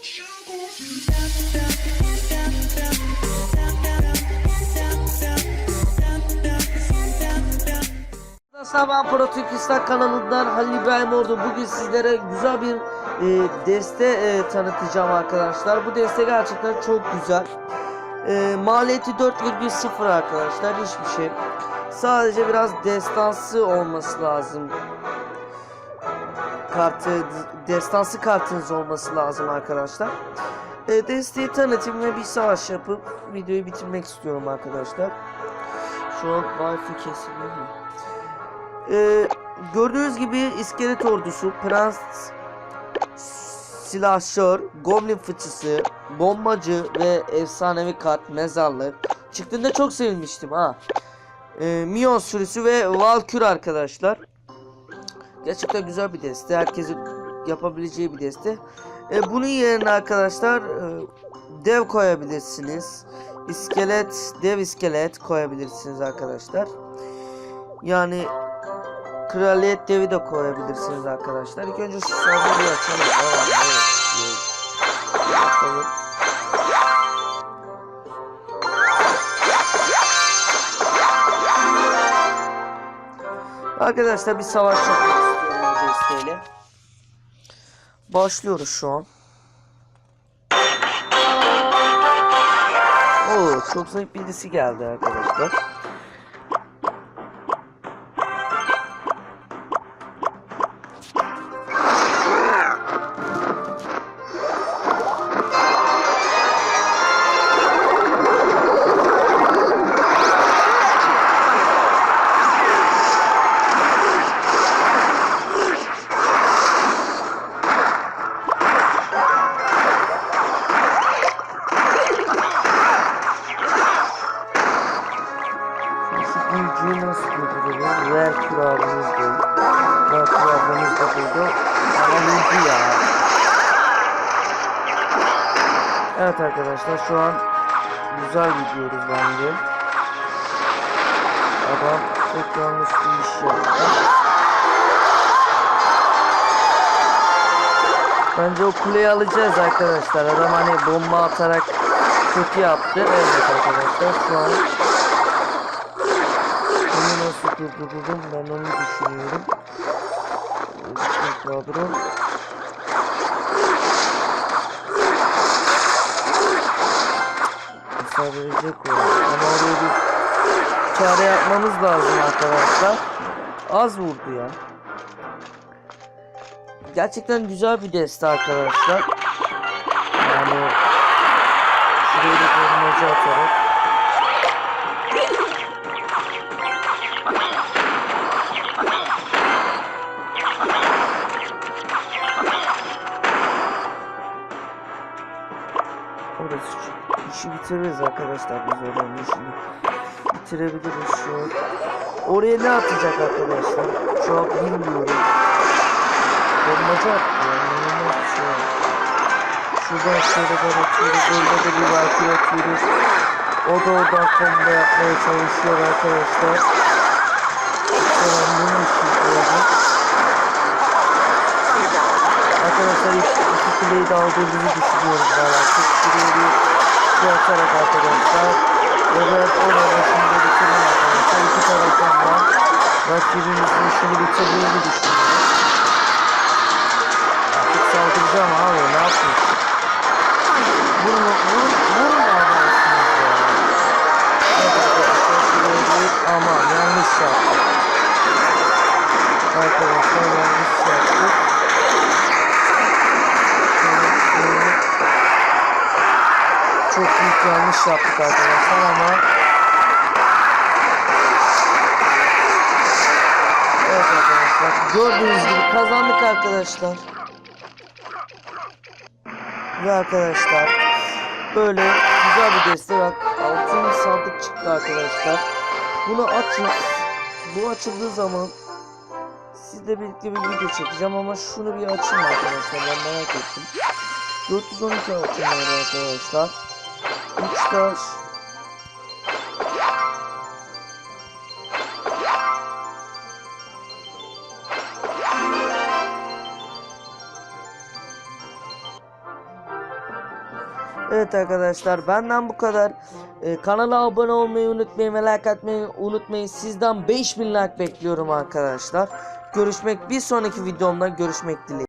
Ben Pro Türkistan kanalından Halil İbrahim Ordu. Bugün sizlere güzel bir e, deste e, tanıtacağım arkadaşlar. Bu deste gerçekten çok güzel. E, maliyeti 4,0 arkadaşlar. Hiçbir şey. Sadece biraz destansı olması lazım. Kartı, destansı kartınız olması lazım arkadaşlar. E, desteği tanıtayım ve bir savaş yapıp videoyu bitirmek istiyorum arkadaşlar. Şu an wifi kesiliyor mu? Ee, gördüğünüz gibi iskelet ordusu, prens silahşör, goblin fıçısı, bombacı ve efsanevi kart mezarlık. Çıktığında çok sevinmiştim ha. Ee, Mion sürüsü ve Valkür arkadaşlar. Gerçekten güzel bir deste. Herkesin yapabileceği bir deste. Ee, bunun yerine arkadaşlar e, dev koyabilirsiniz. İskelet, dev iskelet koyabilirsiniz arkadaşlar. Yani Kraliyet devi de koyabilirsiniz arkadaşlar. İlk önce şu saldırıyı açalım. Aa, evet. Arkadaşlar bir savaş yapmak istiyorum bu desteğiyle. Başlıyoruz şu an. Oo, çok zayıf birisi geldi arkadaşlar. Büyücüyü nasıl durdurulur? Ver kurabımız değil. Ver kurabımız da. Ama büyücü ya. Evet arkadaşlar şu an güzel gidiyoruz bence. Adam çok yanlış bir iş yaptı. Bence o kuleyi alacağız arkadaşlar. Adam hani bomba atarak kötü yaptı. Evet arkadaşlar şu an durdururum ben onu düşünüyorum. Kadro. Verecek o. Ama oraya bir çare yapmamız lazım arkadaşlar. Az vurdu ya. Gerçekten güzel bir deste arkadaşlar. Yani şuraya bir korumacı atarak işi bitiririz arkadaşlar biz oranın işini. Bitirebiliriz şu an. Oraya ne atacak arkadaşlar? Şu an bilmiyorum. Bombacı attı yani inanılmaz bir şey var. Şuradan şuradan atıyoruz. Orada da bir vakil atıyoruz. O da oradan combo yapmaya çalışıyor arkadaşlar. Sonra bunun için olacak. Arkadaşlar ilk iki kuleyi de aldığımızı düşünüyoruz valla. Çok şuraya bir şey atarak arkadaşlar. Ben orada şimdi bitirin arkadaşlar. İki taraftan da rakibimizin işini bitirdiğini düşünüyorum. Artık saldıracağım abi ne yapayım? Vurun vurun vurun adamsınız ya. Evet arkadaşlar şuraya bir aman yanlış yaptık. Arkadaşlar yanlış yaptık. Çok büyük yanlış yaptık arkadaşlar ama Evet arkadaşlar gördüğünüz gibi kazandık arkadaşlar. Ve arkadaşlar böyle güzel bir deste var altın sandık çıktı arkadaşlar. Bunu açın. Bu açıldığı zaman Sizle birlikte bir video çekeceğim ama şunu bir açayım arkadaşlar ben merak ettim. 412 altın arkadaşlar 3 taş Evet arkadaşlar benden bu kadar. Ee, kanala abone olmayı unutmayın ve like atmayı unutmayın. Sizden 5000 like bekliyorum arkadaşlar. Görüşmek bir sonraki videomda görüşmek dileğiyle.